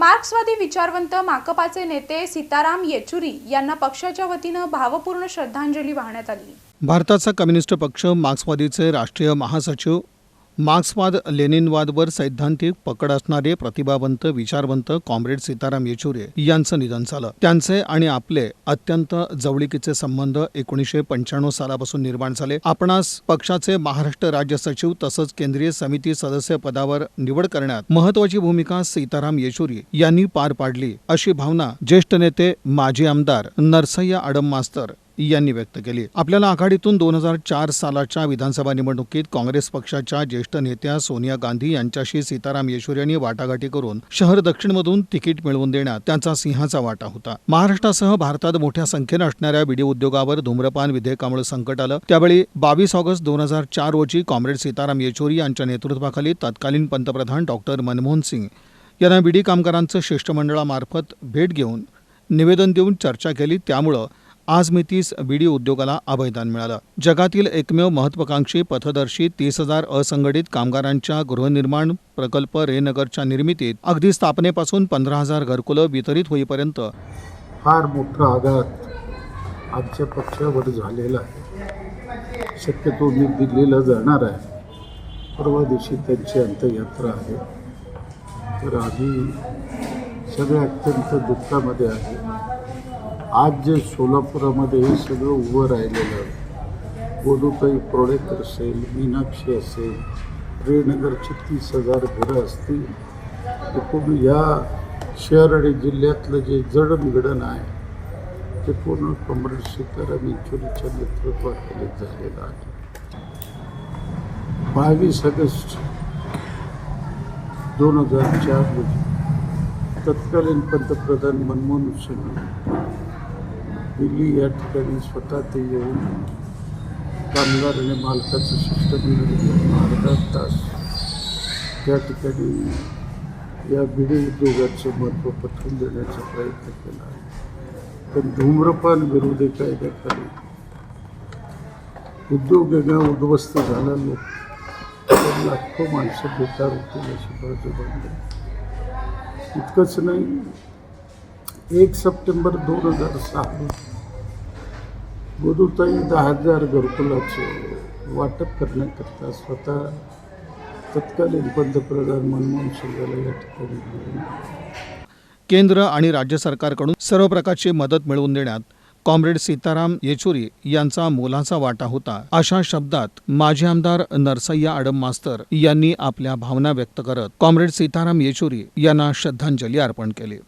मार्क्सवादी विचारवंत माकपाचे नेते सीताराम येचुरी यांना पक्षाच्या वतीनं भावपूर्ण श्रद्धांजली वाहण्यात आली. भारताचा कम्युनिस्ट पक्ष मार्क्सवादीचे राष्ट्रीय महासचिव मार्क्सवाद लेनिनवादवर सैद्धांतिक पकड असणारे प्रतिभावंत विचारवंत कॉम्रेड सीताराम येचुरे यांचं निधन झालं. त्यांचे आणि आपले अत्यंत जवळीकीचे संबंध एकोणीसशे पंच्याण्णव सालापासून निर्माण झाले. आपणास पक्षाचे महाराष्ट्र राज्य सचिव तसंच केंद्रीय समिती सदस्य पदावर निवड करण्यात महत्वाची भूमिका सीताराम येचुरी यांनी पार पाडली अशी भावना ज्येष्ठ नेते माजी आमदार नरसय्या आडम मास्तर यांनी व्यक्त केली. आपल्याला आघाडीतून दोन हजार चार सालाच्या विधानसभा निवडणुकीत काँग्रेस पक्षाच्या ज्येष्ठ नेत्या सोनिया गांधी यांच्याशी सीताराम येचुरी यांनी वाटाघाटी करून शहर दक्षिणमधून तिकीट मिळवून देण्यात त्यांचा सिंहाचा वाटा होता. महाराष्ट्रासह भारतात मोठ्या संख्येनं असणाऱ्या बीडी उद्योगावर धूम्रपान विधेयकामुळे संकट आलं. त्यावेळी बावीस ऑगस्ट दोन हजार चार रोजी कॉम्रेड सीताराम येचुरी यांच्या नेतृत्वाखाली तत्कालीन पंतप्रधान डॉक्टर मनमोहन सिंग यांना बीडी कामगारांचं शिष्टमंडळामार्फत भेट घेऊन निवेदन देऊन चर्चा केली. त्यामुळं आज मितीस बीडी उद्योगाला अभयदान मिळालं. जगातील एकमेव महत्वाकांक्षी पथदर्शी तीस हजार असंघटित कामगारांच्या गृहनिर्माण प्रकल्प रेनगरच्या निर्मितीत अगदी स्थापनेपासून पंधरा हजार घरकुलं वितरित होईपर्यंत. फार मोठा आघात आमच्या पक्षावर झालेला आहे. शक्यतो मी दिल्लीला जाणार आहे. परवा दिवशी त्यांची अंत्ययात्रा आहे. तर आम्ही सगळे अत्यंत दुःखामध्ये आहे. आज जे सोलापुरामध्ये हे सगळं उभं राहिलेलं गोदुताई गोदूताई प्रोडेकर असेल मीनाक्षी असेल रेनगरची तीस हजार घरं असतील एकूण या शहर आणि जिल्ह्यातलं जे जडणघडण आहे ते पूर्ण कॉम्रेड सीताराम येचुरीच्या नेतृत्वाखाली झालेलं आहे. बावीस ऑगस्ट दोन हजार चार रोजी तत्कालीन पंतप्रधान मनमोहन सिंग दिल्ली या ठिकाणी स्वतः ते येऊन कामगार आणि मालकाचं शिष्टमंडळ घेऊन अर्धा तास त्या ठिकाणी या बिडी उद्योगाचं महत्त्व पटवून देण्याचा प्रयत्न केला. पण धूम्रपान विरोधी कायद्याखाली उद्योग वेगळा उद्ध्वस्त झाला लोक लाखो माणसं बेकार होतील अशी बाजू बांधली इतकंच नाही एक सप्टेंबर दोन हजार सहा गोदूताई दहा हजार घरकुलाचं वाटप करण्याकरता स्वतः तत्कालीन पंतप्रधान मनमोहन सिंगाला या ठिकाणी केंद्र आणि राज्य सरकारकडून सर्व प्रकारची मदत मिळवून देण्यात कॉम्रेड सीताराम येचुरी यांचा मोलाचा वाटा होता. अशा शब्दात माजी आमदार नरसय्या आडम मास्तर यांनी आपल्या भावना व्यक्त करत कॉम्रेड सीताराम येचुरी यांना श्रद्धांजली अर्पण केली.